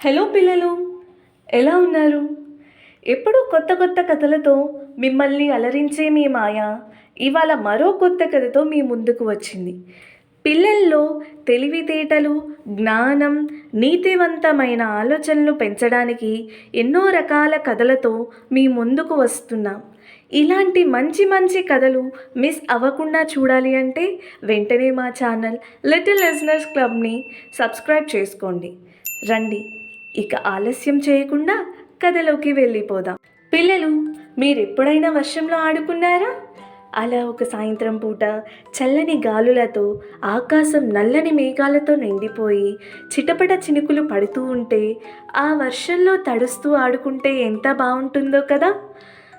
Hello పిల్లలు ఎలా ఉన్నారు? ఎప్పుడూ కొత్త కొత్త కథలతో మిమ్మల్ని అలరించే మీ మాయ ఇవాళ మరో కొత్త కథతో మీ ముందుకు వచ్చింది. పిల్లల్లో తెలివితేటలు జ్ఞానం నీతివంతమైన ఆలోచనలు పెంచడానికి ఎన్నో రకాల కథలతో మీ ముందుకు వస్తున్నాం. ఇలాంటి మంచి మంచి కథలు మిస్ అవ్వకుండా చూడాలి అంటే వెంటనే మా ఛానల్ లిటిల్ లిజనర్స్ క్లబ్ని సబ్స్క్రైబ్ చేసుకోండి. రండి. ఇక ఆలస్యం చేయకుండా కథలోకి వెళ్ళిపోదాం. పిల్లలు మీరు ఎప్పుడైనా వర్షంలో ఆడుకున్నారా? అలా ఒక సాయంత్రం పూట చల్లని గాలులతో ఆకాశం నల్లని మేఘాలతో నిండిపోయి చిటపట చినుకులు పడుతూ ఉంటే ఆ వర్షంలో తడుస్తూ ఆడుకుంటే ఎంత బాగుంటుందో కదా?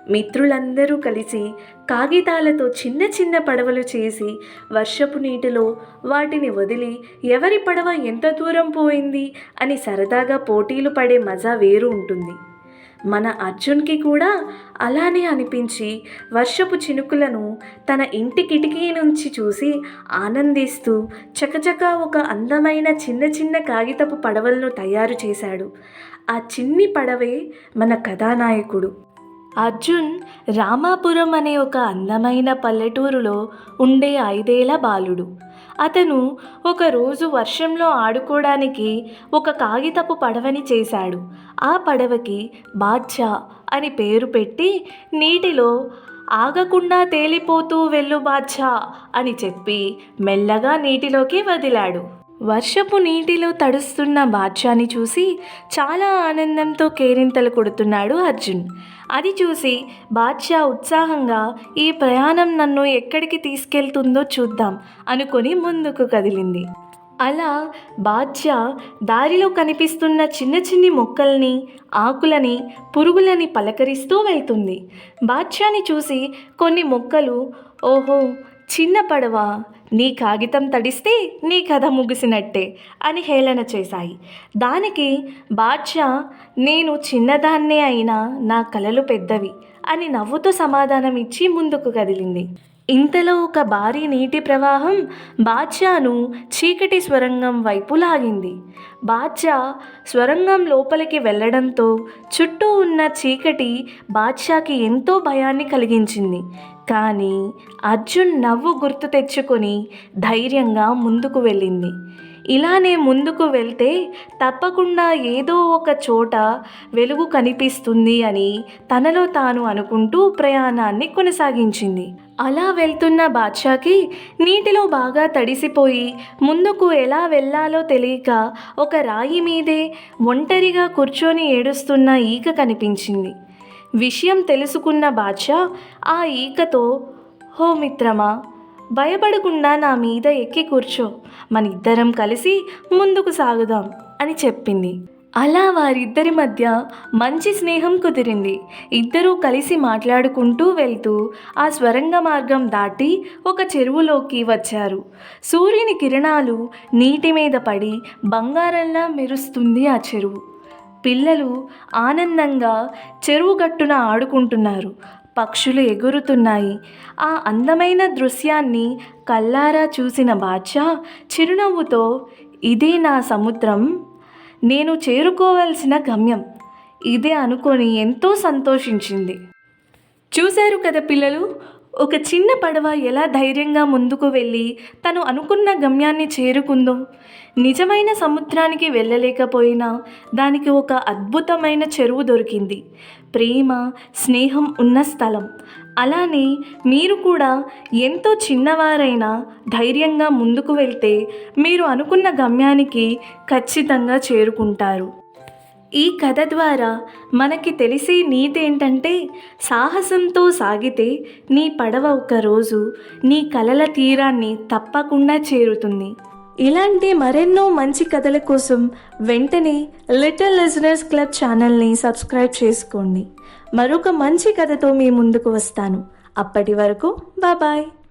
మిత్రులందరూ కలిసి కాగితాలతో చిన్న చిన్న పడవలు చేసి వర్షపు నీటిలో వాటిని వదిలి ఎవరి పడవ ఎంత దూరం పోయింది అని సరదాగా పోటీలు పడే మజా వేరు ఉంటుంది. మన అర్జున్కి కూడా అలానే అనిపించి వర్షపు చినుకులను తన ఇంటి కిటికీ నుంచి చూసి ఆనందిస్తూ చకచక ఒక అందమైన చిన్న చిన్న కాగితపు పడవలను తయారు చేశాడు. ఆ చిన్ని పడవే మన కథానాయకుడు. అర్జున్ రామాపురం అనే ఒక అందమైన పల్లెటూరులో ఉండే ఐదేళ్ళ బాలుడు. అతను ఒకరోజు వర్షంలో ఆడుకోవడానికి ఒక కాగితపు పడవని చేశాడు. ఆ పడవకి బాద్షా అని పేరు పెట్టి నీటిలో ఆగకుండా తేలిపోతూ వెళ్ళు బాద్షా అని చెప్పి మెల్లగా నీటిలోకి వదిలాడు. వర్షపు నీటిలో తడుస్తున్న బాద్షాని చూసి చాలా ఆనందంతో కేరింతలు కొడుతున్నాడు అర్జున్. అది చూసి బాద్షా ఉత్సాహంగా ఈ ప్రయాణం నన్ను ఎక్కడికి తీసుకెళ్తుందో చూద్దాం అనుకొని ముందుకు కదిలింది. అలా బాద్షా దారిలో కనిపిస్తున్న చిన్న చిన్ని మొక్కల్ని ఆకులని పురుగులని పలకరిస్తూ వెళ్తుంది. బాద్షాని చూసి కొన్ని మొక్కలు ఓహో చిన్న పడవ నీ కాగితం తడిస్తే నీ కథ ముగిసినట్టే అని హేళన చేశాయి. దానికి బాద్షా నేను చిన్నదాన్నే అయినా నా కలలు పెద్దవి అని నవ్వుతూ సమాధానం ఇచ్చి ముందుకు కదిలింది. ఇంతలో ఒక భారీ నీటి ప్రవాహం బాద్షాను చీకటి స్వరంగం వైపు లాగింది. బాద్షా స్వరంగం లోపలికి వెళ్ళడంతో చుట్టూ ఉన్న చీకటి బాద్షాకి ఎంతో భయాన్ని కలిగించింది. కానీ అర్జున్ నవ్వు గుర్తు తెచ్చుకొని ధైర్యంగా ముందుకు వెళ్ళింది. ఇలానే ముందుకు వెళ్తే తప్పకుండా ఏదో ఒక చోట వెలుగు కనిపిస్తుంది అని తనలో తాను అనుకుంటూ ప్రయాణాన్ని కొనసాగించింది. అలా వెళ్తున్న బాద్షాకి నీటిలో బాగా తడిసిపోయి ముందుకు ఎలా వెళ్ళాలో తెలియక ఒక రాయి మీదే ఒంటరిగా కూర్చొని ఏడుస్తున్న ఈక కనిపించింది. విషయం తెలుసుకున్న బాద్షా ఆ ఈకతో హో మిత్రమా భయపడకుండా నా మీద ఎక్కి కూర్చో. మన ఇద్దరం కలిసి ముందుకు సాగుదాం అని చెప్పింది. అలా వారిద్దరి మధ్య మంచి స్నేహం కుదిరింది. ఇద్దరూ కలిసి మాట్లాడుకుంటూ వెళ్తూ ఆ స్వరంగ మార్గం దాటి ఒక చెరువులోకి వచ్చారు. సూర్యుని కిరణాలు నీటి మీద పడి బంగారంలా మెరుస్తుంది ఆ చెరువు. పిల్లలు ఆనందంగా చెరువు గట్టున ఆడుకుంటున్నారు. పక్షులు ఎగురుతున్నాయి. ఆ అందమైన దృశ్యాన్ని కల్లారా చూసిన బాద్షా చిరునవ్వుతో ఇదే నా సముద్రం నేను చేరుకోవాల్సిన గమ్యం. ఇదే అనుకొని ఎంతో సంతోషించింది. చూశారు కదా పిల్లలు ఒక చిన్న పడవ ఎలా ధైర్యంగా ముందుకు వెళ్ళి తను అనుకున్న గమ్యాన్ని చేరుకుందో నిజమైన సముద్రానికి వెళ్ళలేకపోయినా దానికి ఒక అద్భుతమైన చెరువు దొరికింది. ప్రేమ స్నేహం ఉన్న స్థలం. అలానే మీరు కూడా ఎంతో చిన్నవారైనా ధైర్యంగా ముందుకు వెళ్తే మీరు అనుకున్న గమ్యానికి ఖచ్చితంగా చేరుకుంటారు. ఈ కథ ద్వారా మనకి తెలిసే నీతి ఏంటంటే సాహసంతో సాగితే నీ పడవ ఒకరోజు నీ కలల తీరాన్ని తప్పకుండా చేరుతుంది. ఇలాంటి మరెన్నో మంచి కథల కోసం వెంటనే లిటిల్ లిజనర్స్ క్లబ్ ఛానల్ని సబ్స్క్రైబ్ చేసుకోండి. మరొక మంచి కథతో మీ ముందుకు వస్తాను. అప్పటి వరకు బాయ్